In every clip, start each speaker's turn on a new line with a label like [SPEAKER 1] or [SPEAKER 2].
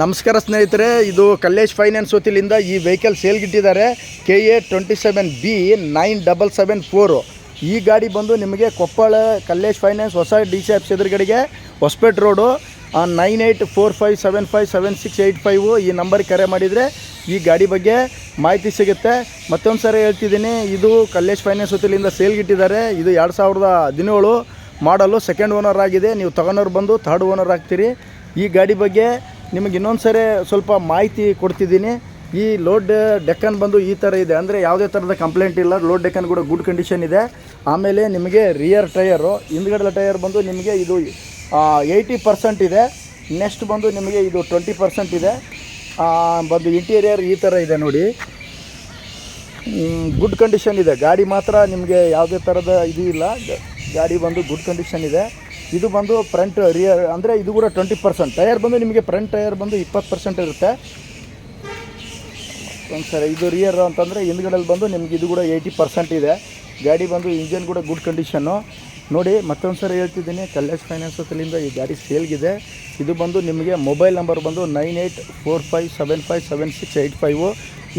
[SPEAKER 1] ನಮಸ್ಕಾರ ಸ್ನೇಹಿತರೆ, ಇದು ಕಲ್ಲೇಶ್ ಫೈನಾನ್ಸ್ ವತಿಲಿಂದ ಈ vehicle ಸೇಲ್ಗಿಟ್ಟಿದ್ದಾರೆ K A twenty seven B nine double seven four ಈ ಗಾಡಿ ಬಂದು ನಿಮಗೆ ಕೊಪ್ಪಳ ಕಲ್ಲೇಶ್ ಫೈನಾನ್ಸ್ ಹೊಸ D C F ಎದುರುಗಡೆಗೆ Hospet road nine eight four five seven five seven six eight five ಈ ನಂಬರ್ಗೆ ಕರೆ ಮಾಡಿದರೆ ಈ ಗಾಡಿ ಬಗ್ಗೆ ಮಾಹಿತಿ ಸಿಗುತ್ತೆ. ಮತ್ತೊಂದು ಸಾರಿ ಹೇಳ್ತಿದ್ದೀನಿ, ಇದು ಕಲ್ಲೇಶ್ ಫೈನಾನ್ಸ್ ವತಿಲಿಂದ ಸೇಲ್ಗಿಟ್ಟಿದ್ದಾರೆ ಇದು ಎರಡು ಸಾವಿರದ ಹದಿನೇಳು ಮಾಡಲು ಸೆಕೆಂಡ್ ಓನರ್ ಆಗಿದೆ. ನೀವು ತಗೊಂಡವ್ರು ಬಂದು ಥರ್ಡ್ ಓನರ್ ಆಗ್ತೀರಿ. ಈ ಗಾಡಿ ಬಗ್ಗೆ ನಿಮಗೆ ಇನ್ನೊಂದು ಸರಿ ಸ್ವಲ್ಪ ಮಾಹಿತಿ ಕೊಡ್ತಿದ್ದೀನಿ. ಈ ಲೋಡ್ ಡೆಕ್ಕನ್ ಬಂದು ಈ ಥರ ಇದೆ. ಅಂದರೆ ಯಾವುದೇ ಥರದ ಕಂಪ್ಲೇಂಟ್ ಇಲ್ಲ. ಲೋಡ್ ಡೆಕ್ಕನ್ ಕೂಡ ಗುಡ್ ಕಂಡೀಷನ್ ಇದೆ. ಆಮೇಲೆ ನಿಮಗೆ ರಿಯರ್ ಟೈಯರು ಹಿಂದ್ಗಡೆ ಟೈಯರ್ ಬಂದು ನಿಮಗೆ ಇದು ಏಯ್ಟಿ ಪರ್ಸೆಂಟ್ ಇದೆ. ನೆಕ್ಸ್ಟ್ ಬಂದು ನಿಮಗೆ ಇದು ಟ್ವೆಂಟಿ ಪರ್ಸೆಂಟ್ ಇದೆ. ಬಂದು ಇಂಟೀರಿಯರ್ ಈ ಥರ ಇದೆ ನೋಡಿ. ಗುಡ್ ಕಂಡೀಷನ್ ಇದೆ. ಗಾಡಿ ಮಾತ್ರ ನಿಮಗೆ ಯಾವುದೇ ಥರದ ಇದು ಇಲ್ಲ. ಗಾಡಿ ಬಂದು ಗುಡ್ ಕಂಡೀಷನ್ ಇದೆ. ಇದು ಬಂದು ಫ್ರಂಟ್ ರಿಯರ್ ಅಂದರೆ ಇದು ಕೂಡ ಟ್ವೆಂಟಿ ಪರ್ಸೆಂಟ್ ಟಯರ್ ಬಂದು ನಿಮಗೆ ಫ್ರಂಟ್ ಟಯರ್ ಬಂದು ಇಪ್ಪತ್ತು ಪರ್ಸೆಂಟ್ ಇರುತ್ತೆ. ಒಂದು ಸರಿ, ಇದು ರಿಯರ್ ಅಂತಂದರೆ ಹಿಂದ್ಗಡೆಯಲ್ಲಿ ಬಂದು ನಿಮ್ಗೆ ಇದು ಕೂಡ ಏಯ್ಟಿ ಪರ್ಸೆಂಟ್ ಇದೆ. ಗಾಡಿ ಬಂದು ಇಂಜನ್ ಕೂಡ ಗುಡ್ ಕಂಡೀಷನ್ನು ನೋಡಿ, ಮತ್ತೊಂದು ಸರಿ ಹೇಳ್ತಿದ್ದೀನಿ, ಕಲ್ಲೇಶ್ ಫೈನಾನ್ಸ್ ಹೊತ್ತಲಿಂದ ಈ ಗಾಡಿ ಸೇಲ್ಗಿದೆ ಇದು ಬಂದು ನಿಮಗೆ ಮೊಬೈಲ್ ನಂಬರ್ ಬಂದು nine eight four five seven five seven six eight five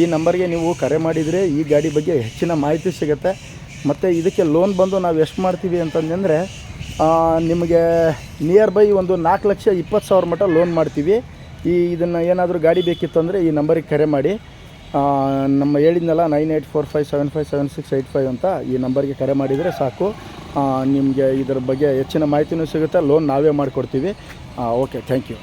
[SPEAKER 1] ಈ ನಂಬರ್ಗೆ ನೀವು ಕರೆ ಮಾಡಿದರೆ ಈ ಗಾಡಿ ಬಗ್ಗೆ ಹೆಚ್ಚಿನ ಮಾಹಿತಿ ಸಿಗುತ್ತೆ. ಮತ್ತು ಇದಕ್ಕೆ ಲೋನ್ ಬಂದು ನಾವು ಎಷ್ಟು ಮಾಡ್ತೀವಿ ಅಂತಂದರೆ ನಿಮಗೆ ನಿಯರ್ ಬೈ ಒಂದು ನಾಲ್ಕು ಲಕ್ಷ ಇಪ್ಪತ್ತು ಸಾವಿರ ಮಟ್ಟ ಲೋನ್ ಮಾಡ್ತೀವಿ. ಈ ಇದನ್ನು ಏನಾದರೂ ಗಾಡಿ ಬೇಕಿತ್ತು ಅಂದರೆ ಈ ನಂಬರಿಗೆ ಕರೆ ಮಾಡಿ. ನಮ್ಮ ಹೇಳಿದ್ನಲ್ಲ nine eight four five seven five seven six eight five ಅಂತ ಈ ನಂಬರ್ಗೆ ಕರೆ ಮಾಡಿದರೆ ಸಾಕು. ನಿಮಗೆ ಇದರ ಬಗ್ಗೆ ಹೆಚ್ಚಿನ ಮಾಹಿತಿನೂ ಸಿಗುತ್ತೆ ಲೋನ್ ನಾವೇ ಮಾಡಿಕೊಡ್ತೀವಿ. Okay thank you